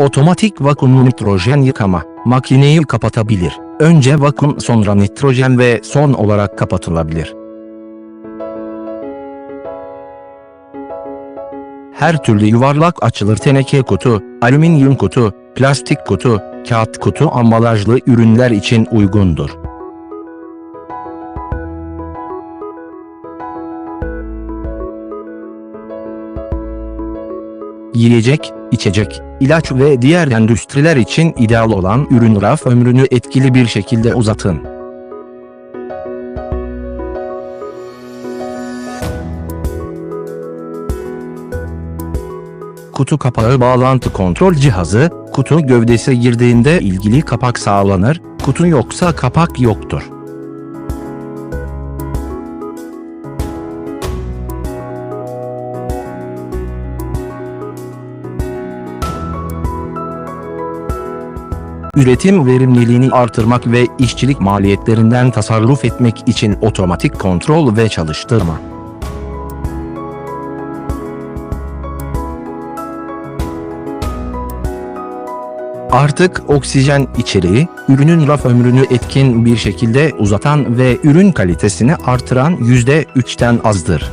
Otomatik vakumlu nitrojen yıkama, makineyi kapatabilir. Önce vakum sonra nitrojen ve son olarak kapatılabilir. Her türlü yuvarlak açılır teneke kutu, alüminyum kutu, plastik kutu, kağıt kutu ambalajlı ürünler için uygundur. Yiyecek, içecek, ilaç ve diğer endüstriler için ideal olan ürün raf ömrünü etkili bir şekilde uzatın. Kutu kapağı bağlantı kontrol cihazı, kutu gövdesi girdiğinde ilgili kapak sağlanır, kutu yoksa kapak yoktur. Üretim verimliliğini artırmak ve işçilik maliyetlerinden tasarruf etmek için otomatik kontrol ve çalıştırma. Artık oksijen içeriği, ürünün raf ömrünü etkin bir şekilde uzatan ve ürün kalitesini artıran %3'ten azdır.